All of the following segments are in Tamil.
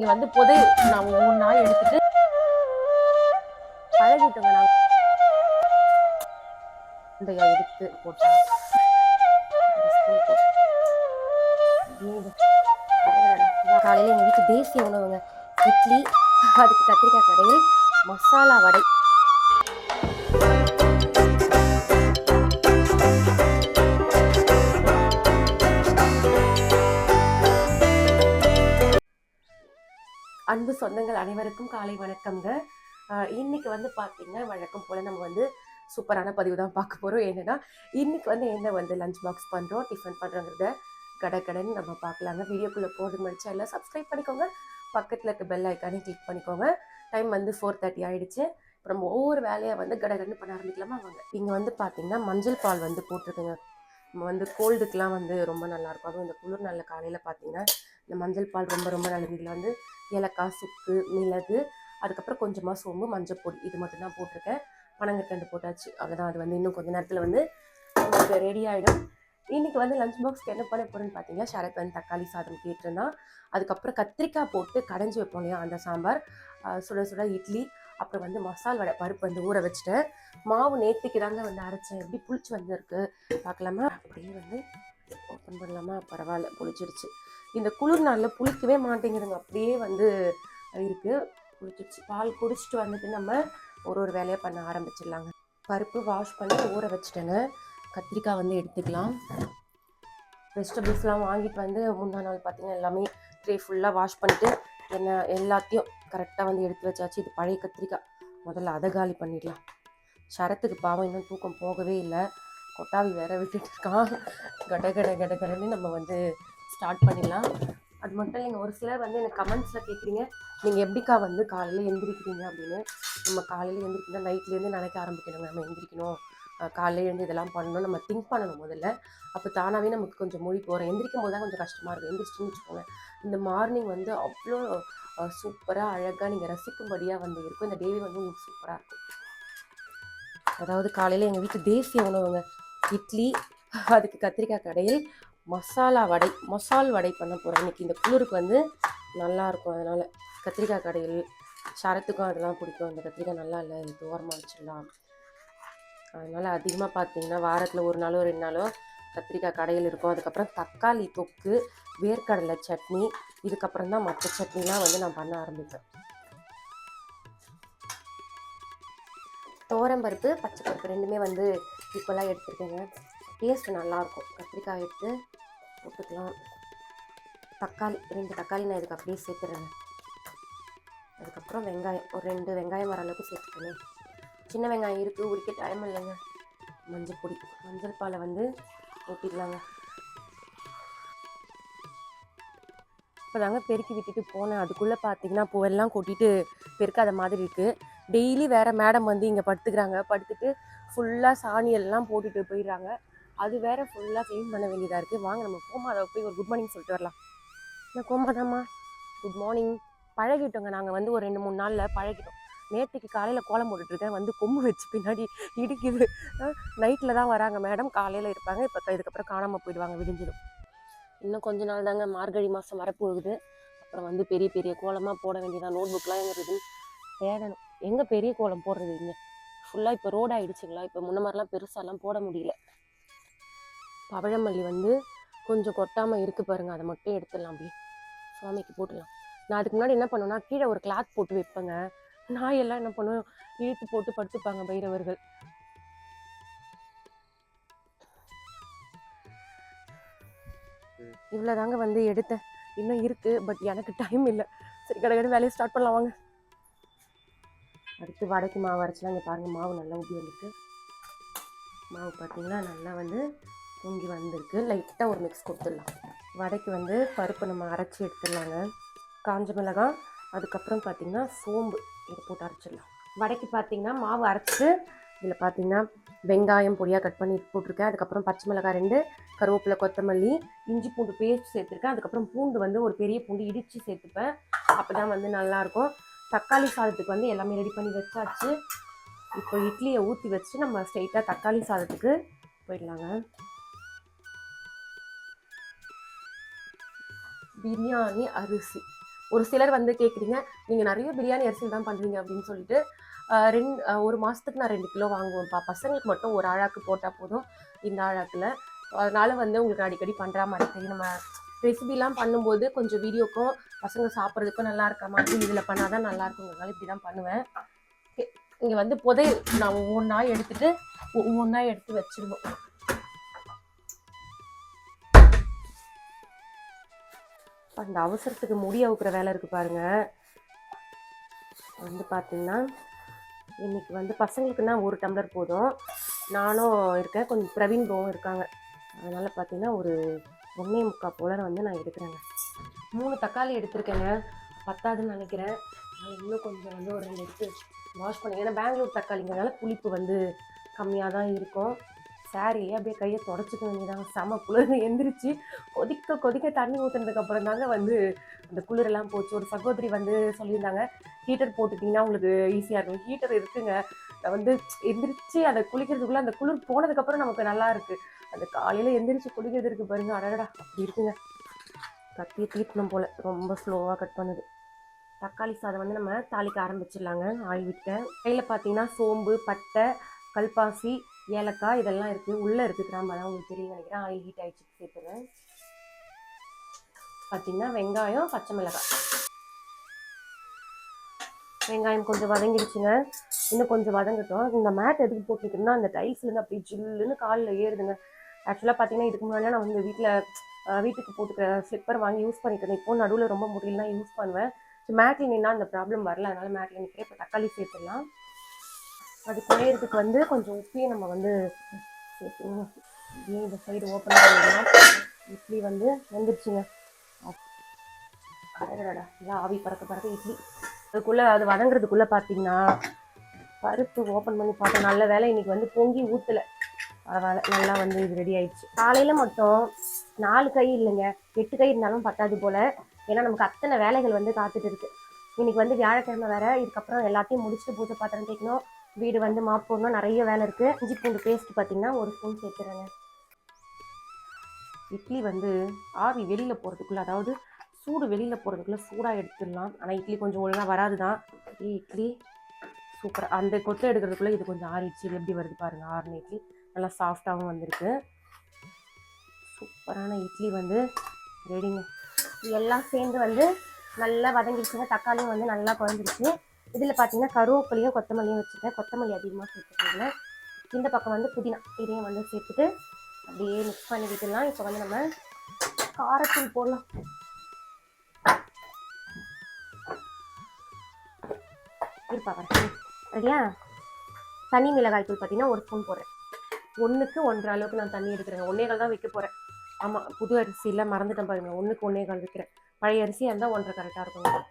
இங்க வந்து புதை நான் ஒவ்வொன்றா எடுத்துட்டு பழகிட்டோங்க நான் எடுத்து போட்டா ஒரு spoon போட்டு. மீன். காலையில எங்க வீட்டு தேசிய உணவுங்க இட்லி அதுக்கு கத்திரிக்காய் கடையில் மசாலா வடை அன்பு சொந்தங்கள் அனைவருக்கும் காலை வணக்கம்ங்க. இன்னைக்கு வந்து பார்த்தீங்கன்னா வழக்கம் போல் நம்ம வந்து சூப்பரான பதிவு தான் பார்க்க போகிறோம் என்னன்னா இன்னைக்கு வந்து என்ன வந்து லஞ்ச் பாக்ஸ் பண்ணுறோம் டிஃபன் பண்ணுறோங்கிறத கடை கடைன்னு நம்ம பார்க்கலாங்க. வீடியோக்குள்ளே போகிறது முடிச்சா எல்லாம் சப்ஸ்கிரைப் பண்ணிக்கோங்க. பக்கத்தில் இருக்க பெல் ஐக்கானே கிளிக் பண்ணிக்கோங்க. டைம் வந்து ஃபோர் தேர்ட்டி ஆகிடுச்சு இப்போ நம்ம ஒவ்வொரு வேலையை வந்து கடகடன்னு பண்ண ஆரம்பிக்கலாமா? வாங்க. இங்கே வந்து பார்த்தீங்கன்னா மஞ்சள் பால் வந்து போட்டிருக்குங்க. நம்ம வந்து கோல்டுக்கெலாம் வந்து ரொம்ப நல்லாயிருக்கும் அதுவும் இந்த குளிர் நல்ல காலையில் பார்த்தீங்கன்னா இந்த மஞ்சள் பால் ரொம்ப ரொம்ப நல்லது. இதில் வந்து ஏலக்காய் சுக்கு மிளகு அதுக்கப்புறம் கொஞ்சமாக சோம்பு மஞ்சள் பொடி இது மட்டும் தான் போட்டிருக்கேன். பனங்கற்கண்டு போட்டாச்சு. அவ்வளோதான் அது வந்து இன்னும் கொஞ்சம் நேரத்தில் வந்து உங்களுக்கு ரெடி ஆகிடும் இன்றைக்கி வந்து லஞ்ச் பாக்ஸ்க்கு என்ன பண்ண போகிறேன்னு பார்த்தீங்கன்னா சரத் வந்து தக்காளி சாதம் கேட்டிருந்தான். அதுக்கப்புறம் கத்திரிக்காய் போட்டு கடைஞ்சி வைப்போம் இல்லையா அந்த சாம்பார். சுட சுட இட்லி அப்புறம் வந்து மசால் வடை பருப்பு வந்து ஊற வச்சுட்டேன். மாவு நேற்றுக்கு தாங்க வந்து அரைச்சேன். எப்படி புளிச்சு வந்திருக்கு பார்க்கலாமா? அப்படியே வந்து ஓப்பன் பண்ணலாமா? பரவாயில்ல புளிச்சிருச்சு. இந்த குளிர் நாளில் புளிக்கவே மாட்டேங்குதுங்க. அப்படியே வந்து இருக்குது புளிச்சிடுச்சு பால் குடிச்சிட்டு வந்துட்டு நம்ம ஒரு ஒரு வேலையை பண்ண ஆரம்பிச்சிடலாங்க. பருப்பு வாஷ் பண்ணி ஊற வச்சுட்டேங்க. கத்திரிக்காய் வந்து எடுத்துக்கலாம். வெஜிடபிள்ஸ்லாம் வாங்கிட்டு வந்து முந்தா நாள் பார்த்தீங்கன்னா எல்லாமே ட்ரே ஃபுல்லாக வாஷ் பண்ணிவிட்டு என்ன எல்லாத்தையும் கரெக்டாக வந்து எடுத்து வச்சாச்சு. இது பழைய கத்திரிக்காய். முதல்ல அதை காலி பண்ணிடலாம். சரத்துக்கு பாவம் இன்னும் தூக்கம் போகவே இல்லை. கொட்டாவி வேற விட்டுட்டு இருக்கான். கட கட கட கடன்னு நம்ம வந்து ஸ்டார்ட் பண்ணிடலாம். அது மட்டும் இல்லைங்க ஒரு சிலர் வந்து எனக்கு கமெண்ட்ஸில் கேட்குறீங்க நீங்கள் எப்படிக்கா வந்து காலையில் எந்திரிக்கிறீங்க? அப்படின்னு நம்ம காலையில் எந்திரிக்கணும் நைட்லேருந்து நினைக்க ஆரம்பிக்கணுங்க. நம்ம எந்திரிக்கணும். காலையில் எழுந்து இதெல்லாம் பண்ணணும். நம்ம திங்க் பண்ணணும் முதல்ல. அப்போ தானாகவே நமக்கு கொஞ்சம் மொழி போகிறோம் எந்திரிக்கும் போது தான் கொஞ்சம் கஷ்டமாக இருக்கும். எந்திரிச்சிட்டுன்னு வச்சுக்கோங்க. இந்த மார்னிங் வந்து அவ்வளோ சூப்பராக அழகாக நீங்கள் ரசிக்கும்படியாக வந்து இருக்கும். இந்த டேவே வந்து உங்களுக்கு சூப்பராக இருக்கும். அதாவது காலையில் எங்கள் வீட்டு தேசிய உணவுங்க. இட்லி அதுக்கு கத்திரிக்காய் கடையில் மசாலா வடை மசால் வடை பண்ண போகிறேன் இன்றைக்கி இந்த குளிருக்கு வந்து நல்லாயிருக்கும் அதனால். கத்திரிக்காய் கடையில் சரத்துக்கும் அதெல்லாம் பிடிக்கும். அந்த கத்திரிக்காய் நல்லா இல்லை இது தோரமாக வச்சிடலாம். அதனால் அதிகமாக பார்த்தீங்கன்னா வாரத்தில் ஒரு நாளோ ரெண்டு நாளோ கத்திரிக்காய் கடையில் இருக்கும். அதுக்கப்புறம் தக்காளி தொக்கு வேர்க்கடலை சட்னி இதுக்கப்புறம் தான் மற்ற சட்னிலாம் வந்து நான் பண்ண ஆரம்பிப்பேன். தோரம்பருப்பு பச்சை பருப்பு ரெண்டுமே வந்து ஈக்குவலாக எடுத்துருக்கேங்க. டேஸ்ட் நல்லாயிருக்கும் கத்திரிக்காய் எடுத்து போட்டுக்கலாம். தக்காளி ரெண்டு தக்காளி நான் இதுக்கு அப்படியே சேர்த்துறேன். அதுக்கப்புறம் வெங்காயம் ஒரு ரெண்டு வெங்காயம் வர அளவுக்கு சேர்த்துக்கணும். சின்ன வெங்காயம் இருக்குது உரிக்க டைம் இல்லைங்க. மஞ்சள் பொடி மஞ்சள் பாலை வந்து ஊற்றிடலாங்க இப்போ தாங்க பெருக்கி விட்டுட்டு போனேன். அதுக்குள்ளே பார்த்தீங்கன்னா பூவெல்லாம் கொட்டிட்டு பெருக்காத மாதிரி இருக்குது டெய்லி வேறு மேடம் வந்து இங்கே படுத்துக்கிறாங்க. படுத்துட்டு ஃபுல்லாக சாணி எல்லாம் போட்டுட்டு போயிடுறாங்க. அது வேற ஃபுல்லாக க்ளீன் பண்ண வேண்டியதாக இருக்குது வாங்க நம்ம கோமாதாவை போய் ஒரு குட் மார்னிங் சொல்லிட்டு வரலாம். என்ன கோமாதாம்மா குட் மார்னிங் பழகிட்டோங்க. நாங்கள் வந்து ஒரு ரெண்டு மூணு நாளில் பழகிட்டோம். நேற்றுக்கு காலையில் கோலம் போட்டுட்ருக்கேன் வந்து கொம்பு வச்சு பின்னாடி இடிக்குது. நைட்டில் தான் வராங்க. மேடம் காலையில் இருப்பாங்க. இப்போ இதுக்கப்புறம் காணாமல் போயிடுவாங்க விடிஞ்சிடும். இன்னும் கொஞ்ச நாள் தாங்க மார்கழி மாதம் வரப்போகுது. அப்புறம் வந்து பெரிய பெரிய கோலமாக போட வேண்டியதான் நோட் புக்லாம் எங்கே இருக்குது தேடணும். எங்கே பெரிய கோலம் போடுறது இங்கே? ஃபுல்லாக இப்போ ரோடு ஆகிடுச்சிங்களா இப்போ முன்ன மாதிரிலாம் பெருசாலாம் போட முடியல. பவழமல்லி வந்து கொஞ்சம் கொட்டாமல் இருக்கு பாருங்க. அதை மட்டும் எடுத்துடலாம் அப்படியே. சுவாமிக்கு போட்டுடலாம். நான் அதுக்கு முன்னாடி என்ன பண்ணுவேன்னா கீழே ஒரு கிளாத் போட்டு வைப்பேங்க. நாய் எல்லாம் என்ன பண்ணுவோம் இழுத்து போட்டு படுத்துப்பாங்க பைரவர்கள். இவ்வளோதாங்க வந்து எடுத்தேன் இன்னும் இருக்கு பட் எனக்கு டைம் இல்லை. சரி கடை கடை வேலையை ஸ்டார்ட் பண்ணலாம் வாங்க. அடுத்து வடைக்கு மாவு அரைச்சிலாம். இங்கே பாருங்கள் மாவு நல்லா ஊட்டி வந்துருக்கு மாவு பார்த்தீங்கன்னா நல்லா வந்து பொங்கி வந்திருக்கு. லைட்டாக ஒரு மிக்ஸ் கொடுத்துடலாம். வடைக்கு வந்து பருப்பு நம்ம அரைச்சி எடுத்துடலாங்க. காஞ்ச மிளகாய் அதுக்கப்புறம் பார்த்தீங்கன்னா சோம்பு இதை போட்டு அரைச்சிடலாம். வடைக்கு பார்த்தீங்கன்னா மாவு அரைச்சிட்டு இதில் பார்த்தீங்கன்னா வெங்காயம் பொடியாக கட் பண்ணி போட்டிருக்கேன். அதுக்கப்புறம் பச்சை மிளகாய் ரெண்டு கருவேப்பிலை கொத்தமல்லி இஞ்சி பூண்டு பேஸ்ட் சேர்த்துருக்கேன். அதுக்கப்புறம் பூண்டு வந்து ஒரு பெரிய பூண்டு இடித்து சேர்த்துப்பேன். அப்போ தான் வந்து நல்லாயிருக்கும். தக்காளி சாதத்துக்கு வந்து எல்லாமே ரெடி பண்ணி வச்சாச்சு. இப்போ இட்லியை ஊற்றி வச்சு நம்ம ஸ்ட்ரைட்டாக தக்காளி சாதத்துக்கு போயிடலாங்க. பிரியாணி அரிசி. ஒரு சிலர் வந்து கேட்குறீங்க நீங்கள் நிறைய பிரியாணி அரிசியில் தான் பண்ணுறீங்க அப்படின்னு சொல்லிட்டு ரெண்டு ஒரு மாதத்துக்கு நான் ரெண்டு கிலோ வாங்குவேன்ப்பா. பசங்களுக்கு மட்டும் ஒரு ஆழாக்கு போட்டால் போதும் இந்த ஆழாக்கில் அதனால் வந்து உங்களுக்கு அடிக்கடி பண்ணுற மாதிரி தெரியும். நம்ம ரெசிபிலாம் பண்ணும்போது கொஞ்சம் வீடியோக்கும் பசங்க சாப்பிட்றதுக்கும் நல்லா இருக்க மாதிரி இதில் பண்ணால் தான் நல்லா இருக்குங்கிறதால இப்படி தான் பண்ணுவேன். இங்கே வந்து புதை நான் ஒவ்வொன்றா எடுத்துகிட்டு ஒவ்வொன்றா எடுத்து வச்சிருவோம். அந்த அவசரத்துக்கு முடி அவுக்கிற வேலை இருக்குது பாருங்க. வந்து பார்த்தீங்கன்னா இன்றைக்கி வந்து பசங்களுக்குன்னா ஒரு டம்ளர் போதும். நானும் இருக்கேன். கொஞ்சம் பிரவீன் ப்ரோவும் இருக்காங்க. அதனால் பார்த்தீங்கன்னா ஒரு ஒன்றே முக்கால் போல வந்து நான் எடுக்கிறேங்க. மூணு தக்காளி எடுத்திருக்கேங்க. பத்தாதுன்னு நினைக்கிறேன். இன்னும் கொஞ்சம் வந்து ஒரு ரெண்டு எடுத்து வாஷ் பண்ணி ஏன்னா பெங்களூர் தக்காளிங்கிறனால புளிப்பு வந்து கம்மியாக தான் இருக்கும். சாரியே அப்படியே கையை தொடச்சிக்க வேண்டியதாங்க செம குளிர் எந்திரிச்சு கொதிக்க கொதிக்க தண்ணி ஊற்றுனதுக்கு அப்புறம் தாங்க வந்து அந்த குளிரெல்லாம் போச்சு. ஒரு சகோதரி வந்து சொல்லியிருந்தாங்க ஹீட்டர் போட்டுட்டிங்கன்னா உங்களுக்கு ஈஸியாக இருக்கும். ஹீட்டர் இருக்குங்க. நான் வந்து எந்திரிச்சு அதை குளிக்கிறதுக்குள்ளே அந்த குளிர் போனதுக்கப்புறம் நமக்கு நல்லா இருக்கு. அந்த காலையில் எந்திரிச்சு குளிக்கிறதுக்கு பாருங்க. அடடா அப்படி இருக்குங்க. கத்தியை தீட்டணும் போல். ரொம்ப ஸ்லோவாக கட் பண்ணுது. தக்காளி சாதம் வந்து நம்ம தாளிக்க ஆரம்பிச்சிடலாங்க. ஆயில் விட்டேன் கையில் பார்த்தீங்கன்னா சோம்பு பட்டை கல்பாசி ஏலக்காய் இதெல்லாம் இருக்குது உள்ளே இருக்குது கிராம்பு. உங்களுக்கு தெரியும் நினைக்கிறேன். ஆயில் ஹீட் ஆகிடுச்சு சேர்த்துறேன் பார்த்தீங்கன்னா வெங்காயம் பச்சை மிளகாய். வெங்காயம் கொஞ்சம் வதங்கிடுச்சுங்க. இன்னும் கொஞ்சம் வதங்கட்டும். இந்த மேட் எதுக்கு போட்டுருக்குன்னா அந்த டைல்ஸ்லேருந்து அப்படியே ஜில்லுன்னு காலில் ஏறுதுங்க. ஆக்சுவலாக பார்த்தீங்கன்னா இதுக்கு முன்னாடி நான் வந்து வீட்டில் வீட்டுக்கு போட்டுக்கிற ஸ்லிப்பர் வாங்கி யூஸ் பண்ணிட்டு இருந்தேன் இப்போ நடுவில் ரொம்ப முடியலாம் யூஸ் பண்ணுவேன். ஸோ மேட்டில் நின்னா அந்த ப்ராப்ளம் வரல. அதனால மேட்டில் நிற்கிறேன் இப்போ தக்காளி சேர்த்துடலாம். அது குறையிறதுக்கு வந்து கொஞ்சம் உப்பையும் நம்ம வந்து இந்த சைடு ஓப்பன் பண்ணிடலாம். இட்லி வந்து வெந்துருச்சுங்க. அடடடா ஆவி பறக்க பறக்க இட்லி. அதுக்குள்ளே அது வதங்குறதுக்குள்ளே பார்த்தீங்கன்னா பருப்பு ஓப்பன் பண்ணி பார்த்தோம். நல்ல வேலை இன்றைக்கி வந்து பொங்கி ஊற்றலை பரவாயில்ல நல்லா வந்து இது ரெடி ஆயிடுச்சு. காலையில் மட்டும் நாலு கை இல்லைங்க. எட்டு கை இருந்தாலும் பத்தாது போல். ஏன்னா நமக்கு அத்தனை வேலைகள் வந்து காத்துட்டு இருக்கு. இன்னைக்கு வந்து வியாழக்கிழமை வேற. இதுக்கப்புறம் எல்லாத்தையும் முடிச்சுட்டு பூஜை பாத்திரம் தேய்க்கணும். வீடு வந்து மாப் போடணும். நிறைய வேலை இருக்குது இஞ்சி பூண்டு பேஸ்ட் பார்த்தீங்கன்னா ஒரு ஸ்பூன் சேர்த்துறேங்க. இட்லி வந்து ஆவி வெளியில் போகிறதுக்குள்ள அதாவது சூடு வெளியில் போகிறதுக்குள்ள சூடாக எடுத்துடலாம். ஆனால் இட்லி கொஞ்சம் ஒழுங்காக வராது தான் இட்லி சூப்பர் அந்த கொட்டை எடுக்கிறதுக்குள்ளே இது கொஞ்சம் ஆறிடுச்சு இது எப்படி வருது பாருங்க. ஆறுன இட்லி நல்லா சாஃப்டாகவும் வந்திருக்கு. சூப்பரான இட்லி வந்து ரெடிங்க எல்லாம் சேர்ந்து வந்து நல்லா வதங்கிடுச்சுங்க தக்காளியும் வந்து நல்லா குழஞ்சிருச்சு இதில் பார்த்தீங்கன்னா கருவேப்பிலையும் கொத்தமல்லியும் வச்சுருக்கேன். கொத்தமல்லி அதிகமாக சேர்த்துக்கிறதுல இந்த பக்கம் வந்து புதினா இதையும் வந்து சேர்த்துட்டு அப்படியே மிக்ஸ் பண்ணி விட்டுலாம் இப்போ வந்து நம்ம காரத்தூள் போடலாம். இருப்பா வரேன் சரியா தனி மிளகாய் தூள் பார்த்தீங்கன்னா ஒரு ஸ்பூன் போடுறேன். ஒன்றுக்கு ஒன்றரை அளவுக்கு நான் தண்ணி எடுக்கிறேன் ஒன்னேகால் தான் வைக்க போகிறேன் ஆமாம் புது அரிசியில் மறந்துட்டேன் பாருங்க. ஒன்றுக்கு ஒன்னேகால் வைக்கிறேன். பழைய அரிசியாக இருந்தால் ஒன்றரை கரெக்டாக இருக்கும்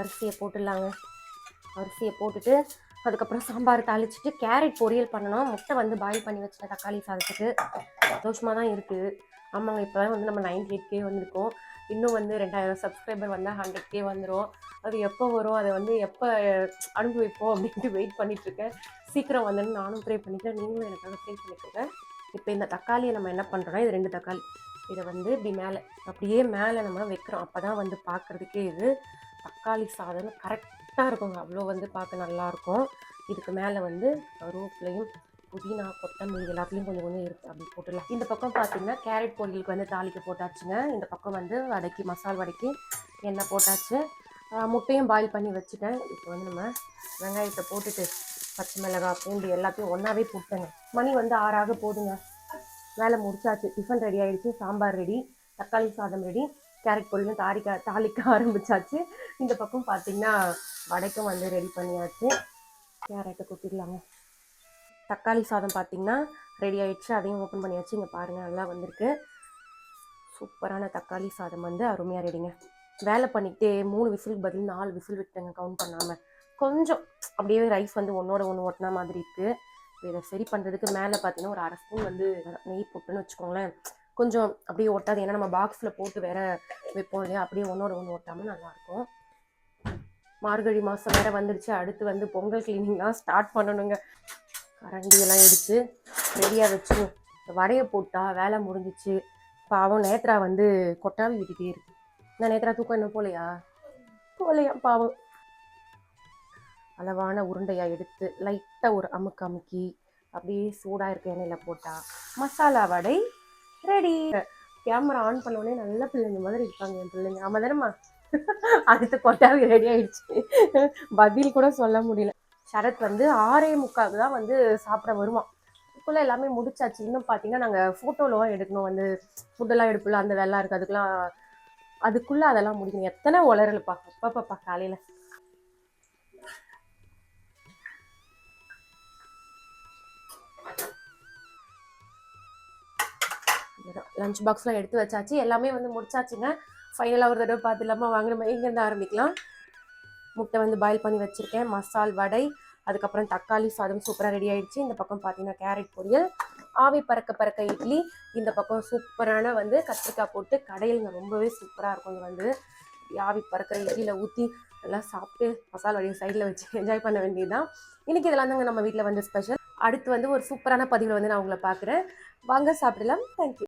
அரிசியை போட்டுடலாங்க. அரிசியை போட்டுட்டு அதுக்கப்புறம் சாம்பார் தாளிச்சிட்டு கேரட் பொரியல் பண்ணணும். முட்டை வந்து பாயில் பண்ணி வச்சிட்டேன் தக்காளி சாதத்துக்கு. சந்தோஷமாக தான் இருக்குது ஆமாங்க இப்போ தான் வந்து நம்ம நைன்டி எயிட் கே வந்திருக்கோம். இன்னும் வந்து ரெண்டாயிரம் சப்ஸ்கிரைபர் வந்தால் ஹண்ட்ரட் கே வந்துடும் அது எப்போ வரும்? அதை வந்து எப்போ அனுபவிப்போம் அப்படின்ட்டு வெயிட் பண்ணிகிட்ருக்கேன் சீக்கிரம் வந்துன்னு நானும் ப்ரே பண்ணிக்கிறேன். நீங்களும் எனக்காக ப்ரே பண்ணிக்கோங்க. இப்போ இந்த தக்காளியை நம்ம என்ன பண்ணுறோன்னா இது ரெண்டு தக்காளி. இதை வந்து இப்படி மேலே அப்படியே மேலே நம்ம வைக்கிறோம். அப்போ தான் வந்து பார்க்குறதுக்கே இது தக்காளி சாதம் கரெக்டாக இருக்குங்க. அவ்வளோ வந்து பார்க்க நல்லாயிருக்கும் இதுக்கு மேலே வந்து கருவேப்பிலையும் புதினா கொத்தமல்லி எல்லாத்துலேயும் கொஞ்சம் கொஞ்சம் இருக்குது அப்படி போட்டுடலாம். இந்த பக்கம் பார்த்தீங்கன்னா கேரட் பொரியலுக்கு வந்து தாளிக்க போட்டாச்சுங்க. இந்த பக்கம் வந்து வடைக்கு மசால் வடைக்கு எண்ணெய் போட்டாச்சு. முட்டையும் பாயில் பண்ணி வச்சுட்டேன். இப்போ வந்து நம்ம வெங்காயத்தை போட்டுட்டு பச்சை மிளகாய் பூண்டு எல்லாத்தையும் ஒன்றாவே போட்டேங்க மணி வந்து ஆறாக போதுங்க. வேலை முடிச்சாச்சு. டிஃபன் ரெடி ஆகிடுச்சு சாம்பார் ரெடி. தக்காளி சாதம் ரெடி. கேரட் பொரியலும் தாளிக்க தாளிக்க ஆரம்பிச்சாச்சு. இந்த பக்கம் பார்த்தீங்கன்னா வடைக்கும் வந்து ரெடி பண்ணியாச்சு. கேரட்டை கொட்டிடலாங்க. தக்காளி சாதம் பார்த்தீங்கன்னா ரெடி ஆயிடுச்சு. அதையும் ஓப்பன் பண்ணியாச்சு. இங்கே பாருங்கள் நல்லா வந்திருக்கு. சூப்பரான தக்காளி சாதம் வந்து அருமையாக ரெடிங்க வேலை பண்ணிக்கிட்டே மூணு விசிலுக்கு பதில் நாலு விசில் விட்டுங்க கவுண்ட் பண்ணாமல் கொஞ்சம் அப்படியே ரைஸ் வந்து ஒன்றோட ஒன்று ஓட்டினா மாதிரி இருக்குது இதை சரி பண்ணுறதுக்கு மேலே பார்த்தீங்கன்னா ஒரு அரை ஸ்பூன் வந்து நெய் போட்டுன்னு வச்சுக்கோங்களேன். கொஞ்சம் அப்படியே ஒட்டாது. ஏன்னா நம்ம பாக்ஸில் போட்டு வேற வைப்போம் இல்லையா? அப்படியே ஒன்றோட ஒன்று ஒட்டாமல் நல்லாயிருக்கும் மார்கழி மாதம் வேற வந்துடுச்சு அடுத்து வந்து பொங்கல் கிளீனிங்லாம் ஸ்டார்ட் பண்ணணுங்க. கரண்டியெல்லாம் எடுத்து ரெடியாக வச்சு வடையை போட்டால் வேலை முடிஞ்சிச்சு. பாவம் நேத்ரா வந்து கொட்டாவி விட்டுட்டே இருக்கு. நான் நேத்ரா தூக்கம் என்ன போலையா? போலையா பாவம். அளவான உருண்டையாக எடுத்து லைட்டாக ஒரு அமுக்கு அமுக்கி அப்படியே சூடாக இருக்க எண்ணெயில் போட்டால் masala vada ready camera on பண்ண உடனே நல்ல பிள்ளைங்க மாதிரி இருக்காங்க என் பிள்ளைங்க. ஆமாம் தானேம்மா அடுத்த கொட்டாவி ரெடி ஆயிடுச்சு. பதில் கூட சொல்ல முடியல. சரத் வந்து ஆறே முக்காவுக்கு தான் வந்து சாப்பிட வருவான். இதுக்குள்ளே எல்லாமே முடிச்சாச்சு. இன்னும் பார்த்தீங்கன்னா நாங்கள் ஃபோட்டோலாம் எடுக்கணும். வந்து ஃபுட்டெல்லாம் எடுப்பில்ல அந்த வேலை இருக்குது அதுக்கெலாம் அதுக்குள்ளே அதெல்லாம் முடிக்கணும். எத்தனை உளறலுப்பா. அப்பப்பப்பா காலையில். லஞ்ச் பாக்ஸ்லாம் எடுத்து வச்சாச்சு. எல்லாமே வந்து முடிச்சாச்சுங்க. ஃபைனலாக ஒரு தடவை பார்த்துலாமா வாங்க நம்ம எங்கேருந்து ஆரம்பிக்கலாம். முட்டை வந்து பாயில் பண்ணி வச்சுருக்கேன். மசால் வடை அதுக்கப்புறம் தக்காளி சாதம் சூப்பராக ரெடி ஆகிடுச்சு இந்த பக்கம் பார்த்தீங்கன்னா கேரட் பொரியல் ஆவி பறக்க பறக்க இட்லி. இந்த பக்கம் சூப்பரான வந்து கத்திரிக்காய் போட்டு கடையிலுங்க ரொம்பவே சூப்பராக இருக்கும் இது வந்து. ஆவி பறக்கிற இட்லியில் ஊற்றி நல்லா சாப்பிட்டு மசாலா வடையை சைடில் வச்சு என்ஜாய் பண்ண வேண்டியதுதான். இன்றைக்கி இதெல்லாம் தாங்க நம்ம வீட்டில் வந்து ஸ்பெஷல் அடுத்து வந்து ஒரு சூப்பரான பதிவில் வந்து நான் உங்களை பார்க்குறேன். வாங்க சாப்பிடலாம். தேங்க்யூ